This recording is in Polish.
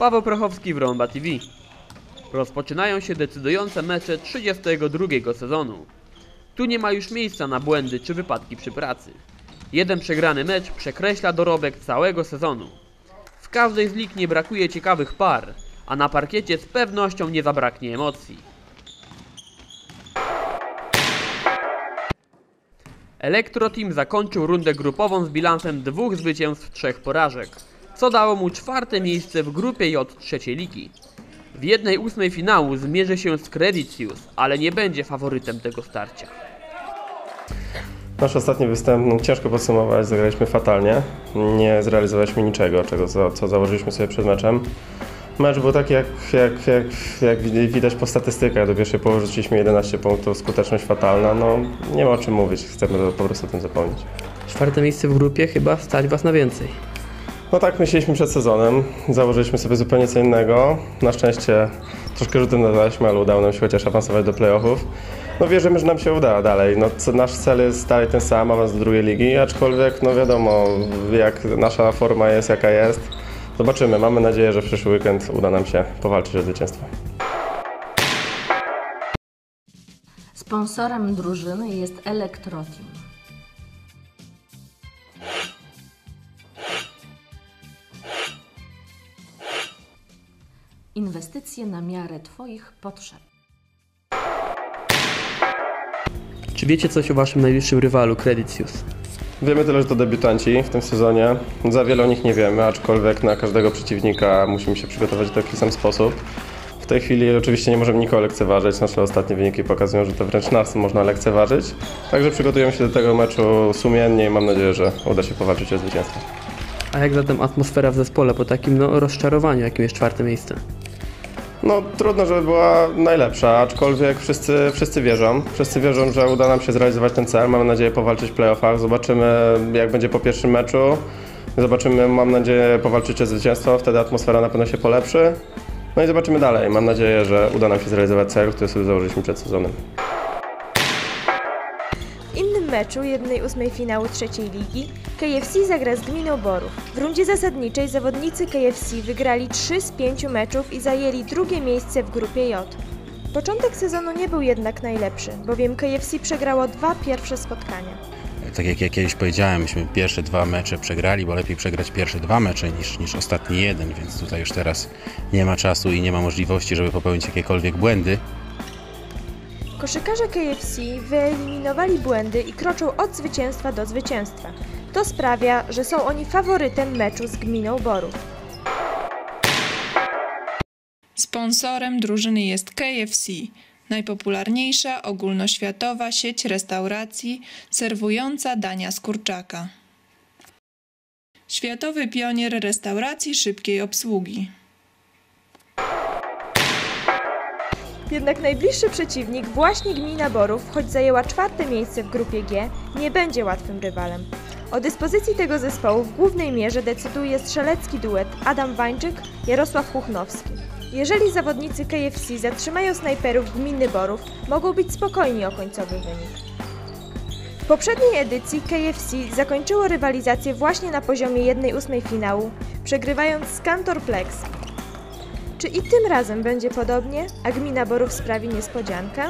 Paweł Prochowski w Rąba TV. Rozpoczynają się decydujące mecze 32 sezonu. Tu nie ma już miejsca na błędy czy wypadki przy pracy. Jeden przegrany mecz przekreśla dorobek całego sezonu. W każdej z lig nie brakuje ciekawych par, a na parkiecie z pewnością nie zabraknie emocji. Elektro Team zakończył rundę grupową z bilansem dwóch zwycięstw, trzech porażek, co dało mu czwarte miejsce w grupie J trzeciej ligi. W jednej ósmej finału zmierzy się z Creditius, ale nie będzie faworytem tego starcia. Nasz ostatni występ, no, ciężko podsumować, zagraliśmy fatalnie. Nie zrealizowaliśmy niczego, czego, co, co założyliśmy sobie przed meczem. Mecz był taki, jak, jak, jak, jak widać po statystykach. Do pierwszej połowy rzuciliśmy 11 punktów, skuteczność fatalna. No, nie ma o czym mówić, chcemy po prostu o tym zapomnieć. Czwarte miejsce w grupie chyba stać was na więcej. No tak myśleliśmy przed sezonem, założyliśmy sobie zupełnie co innego. Na szczęście troszkę rzutem nadaliśmy, ale udało nam się chociaż awansować do playoffów. No wierzymy, że nam się uda dalej. No, nasz cel jest dalej ten sam, awans do drugiej ligi, aczkolwiek no wiadomo, jak nasza forma jest, jaka jest. Zobaczymy, mamy nadzieję, że w przyszły weekend uda nam się powalczyć o zwycięstwo. Sponsorem drużyny jest Elektroteam. Inwestycje na miarę Twoich potrzeb. Czy wiecie coś o waszym najbliższym rywalu Creditius? Wiemy tyle, że to debiutanci w tym sezonie. Za wiele o nich nie wiemy, aczkolwiek na każdego przeciwnika musimy się przygotować w taki sam sposób. W tej chwili oczywiście nie możemy nikogo lekceważyć. Nasze ostatnie wyniki pokazują, że to wręcz nas można lekceważyć. Także przygotujemy się do tego meczu sumiennie i mam nadzieję, że uda się powalczyć o zwycięstwo. A jak zatem atmosfera w zespole po takim no, rozczarowaniu, jakim jest czwarte miejsce? No trudno, żeby była najlepsza, aczkolwiek wszyscy, wszyscy wierzą. Wszyscy wierzą, że uda nam się zrealizować ten cel. Mamy nadzieję powalczyć w playoffach. Zobaczymy jak będzie po pierwszym meczu. Zobaczymy, mam nadzieję powalczyć o zwycięstwo, wtedy atmosfera na pewno się polepszy. No i zobaczymy dalej. Mam nadzieję, że uda nam się zrealizować cel, który sobie założyliśmy przed sezonem. Meczu 1-8 finału trzeciej ligi KFC zagra z Gminą Borów. W rundzie zasadniczej zawodnicy KFC wygrali 3 z 5 meczów i zajęli drugie miejsce w grupie J. Początek sezonu nie był jednak najlepszy, bowiem KFC przegrało dwa pierwsze spotkania. Tak jak ja kiedyś powiedziałem, myśmy pierwsze dwa mecze przegrali, bo lepiej przegrać pierwsze dwa mecze niż, niż ostatni jeden, więc tutaj już teraz nie ma czasu i nie ma możliwości, żeby popełnić jakiekolwiek błędy. Koszykarze KFC wyeliminowali błędy i kroczą od zwycięstwa do zwycięstwa. To sprawia, że są oni faworytem meczu z Gminą Borów. Sponsorem drużyny jest KFC, najpopularniejsza ogólnoświatowa sieć restauracji serwująca dania z kurczaka. Światowy pionier restauracji szybkiej obsługi. Jednak najbliższy przeciwnik, właśnie Gmina Borów, choć zajęła czwarte miejsce w grupie G, nie będzie łatwym rywalem. O dyspozycji tego zespołu w głównej mierze decyduje strzelecki duet Adam Wańczyk, Jarosław Chuchnowski. Jeżeli zawodnicy KFC zatrzymają snajperów Gminy Borów, mogą być spokojni o końcowy wynik. W poprzedniej edycji KFC zakończyło rywalizację właśnie na poziomie 1-8 finału, przegrywając z Kantorplex, czy i tym razem będzie podobnie, a gmina Borów sprawi niespodziankę?